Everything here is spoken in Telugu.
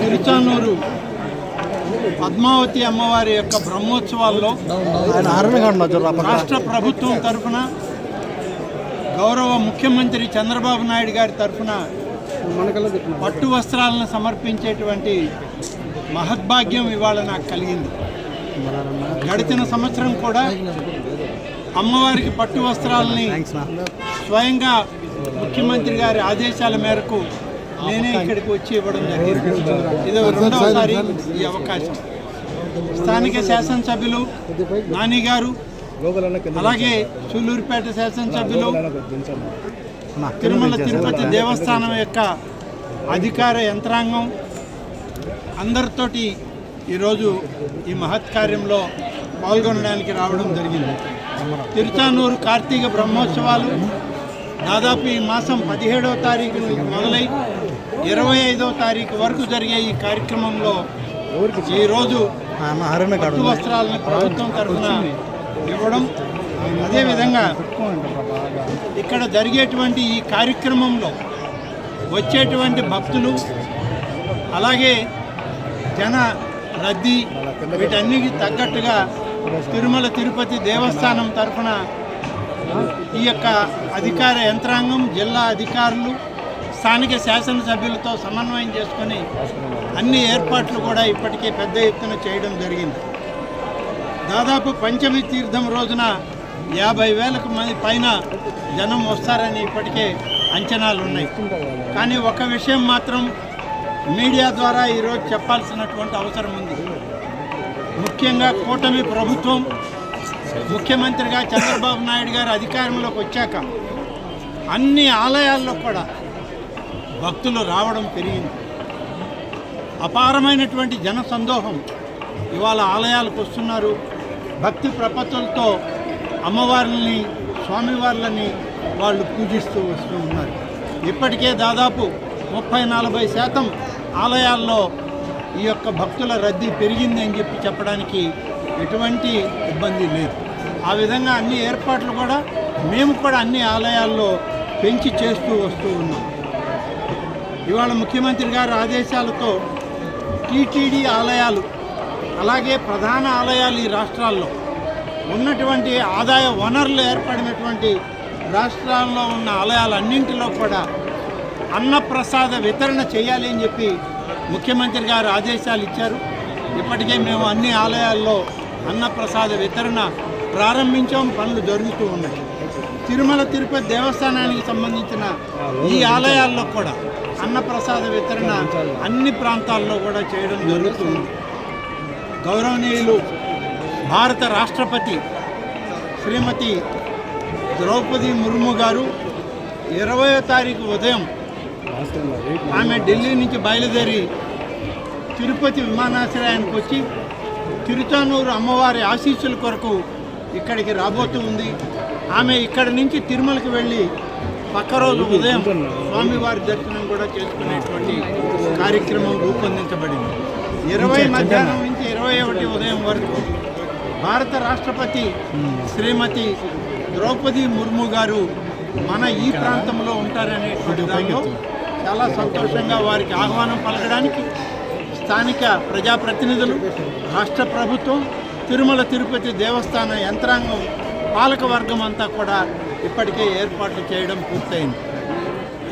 తిరుచానూరు పద్మావతి అమ్మవారి యొక్క బ్రహ్మోత్సవాల్లో. రాష్ట్ర ప్రభుత్వం తరఫున గౌరవ ముఖ్యమంత్రి చంద్రబాబు నాయుడు గారి తరఫున పట్టు వస్త్రాలను సమర్పించేటువంటి మహద్భాగ్యం ఇవాళ నాకు కలిగింది. గడిచిన సంవత్సరం కూడా అమ్మవారికి పట్టు వస్త్రాలని స్వయంగా ముఖ్యమంత్రి గారి ఆదేశాల మేరకు నేనే ఇక్కడికి వచ్చి ఇవ్వడం జరిగింది. ఇది రెండవసారి ఈ అవకాశం. స్థానిక శాసనసభ్యులు నాని గారు అలాగే సూళ్ళూరుపేట శాసనసభ్యులు తిరుమల తిరుపతి దేవస్థానం యొక్క అధికార యంత్రాంగం. అందరితోటి ఈరోజు ఈ మహత్ కార్యంలో పాల్గొనడానికి రావడం జరిగింది. తిరుచానూరు కార్తీక బ్రహ్మోత్సవాలు దాదాపు ఈ మాసం పదిహేడవ తారీఖు నుంచి మొదలై ఇరవై ఐదవ తారీఖు వరకు జరిగే ఈ కార్యక్రమంలో ఈరోజు పట్టు వస్త్రాలను ప్రభుత్వం తరఫున ఇవ్వడం అదేవిధంగా ఇక్కడ జరిగేటువంటి ఈ కార్యక్రమంలో వచ్చేటువంటి భక్తులు అలాగే జన రద్దీ వీటన్నిటికి తగ్గట్టుగా తిరుమల తిరుపతి దేవస్థానం తరఫున ఈ యొక్క అధికార యంత్రాంగం జిల్లా అధికారులు స్థానిక శాసనసభ్యులతో సమన్వయం చేసుకొని అన్ని ఏర్పాట్లు కూడా ఇప్పటికే పెద్ద ఎత్తున చేయడం జరిగింది. దాదాపు పంచమి తీర్థం రోజున యాభై వేలకు మంది పైన జనం వస్తారని ఇప్పటికే అంచనాలు ఉన్నాయి. కానీ ఒక విషయం మాత్రం మీడియా ద్వారా ఈరోజు చెప్పాల్సినటువంటి అవసరం ఉంది. ముఖ్యంగా కూటమి ప్రభుత్వం ముఖ్యమంత్రిగా చంద్రబాబు నాయుడు గారు అధికారంలోకి వచ్చాక అన్ని ఆలయాల్లో కూడా భక్తులు రావడం పెరిగింది. అపారమైనటువంటి జన సందోహం ఇవాళ ఆలయాలకు వస్తున్నారు. భక్తి ప్రపత్తులతో అమ్మవార్లని స్వామివార్లని వాళ్ళు పూజిస్తూ వస్తూ ఉన్నారు. ఇప్పటికే దాదాపు ముప్పై నలభై శాతం ఆలయాల్లో ఈ యొక్క భక్తుల రద్దీ పెరిగింది అని చెప్పి చెప్పడానికి ఎటువంటి ఇబ్బంది లేదు. ఆ విధంగా అన్ని ఏర్పాట్లు కూడా మేము కూడా అన్ని ఆలయాల్లో పెంచి చేస్తూ వస్తూ ఉన్నాం. ఇవాళ ముఖ్యమంత్రి గారి ఆదేశాలతో టీటీడీ ఆలయాలు అలాగే ప్రధాన ఆలయాలు ఈ రాష్ట్రాల్లో ఉన్నటువంటి ఆదాయ వనరులు ఏర్పడినటువంటి రాష్ట్రాల్లో ఉన్న ఆలయాలన్నింటిలో కూడా అన్నప్రసాద వితరణ చేయాలి అని చెప్పి ముఖ్యమంత్రి గారు ఆదేశాలు ఇచ్చారు. ఇప్పటికే మేము అన్ని ఆలయాల్లో అన్నప్రసాద వితరణ ప్రారంభించాం. పనులు జరుగుతూ ఉన్నాయి. తిరుమల తిరుపతి దేవస్థానానికి సంబంధించిన ఈ ఆలయాల్లో కూడా అన్నప్రసాద వితరణ అన్ని ప్రాంతాల్లో కూడా చేయడం జరుగుతుంది. గౌరవనీయులు భారత రాష్ట్రపతి శ్రీమతి ద్రౌపది ముర్ము గారు ఇరవయో తారీఖు ఉదయం ఆమె ఢిల్లీ నుంచి బయలుదేరి తిరుపతి విమానాశ్రయానికి వచ్చి తిరుచానూరు అమ్మవారి ఆశీస్సుల కొరకు ఇక్కడికి రాబోతూ ఉంది. ఆమె ఇక్కడి నుంచి తిరుమలకి వెళ్ళి పక్క రోజు ఉదయం స్వామివారి దర్శనం కూడా చేసుకునేటువంటి కార్యక్రమం రూపొందించబడింది. ఇరవై మధ్యాహ్నం నుంచి ఇరవై ఒకటి ఉదయం వరకు భారత రాష్ట్రపతి శ్రీమతి ద్రౌపది ముర్ము గారు మన ఈ ప్రాంతంలో ఉంటారనేటువంటి దానిలో చాలా సంతోషంగా వారికి ఆహ్వానం పలకడానికి స్థానిక ప్రజాప్రతినిధులు రాష్ట్ర ప్రభుత్వం తిరుమల తిరుపతి దేవస్థాన యంత్రాంగం పాలక వర్గం అంతా కూడా ఇప్పటికే ఏర్పాట్లు చేయడం పూర్తయింది.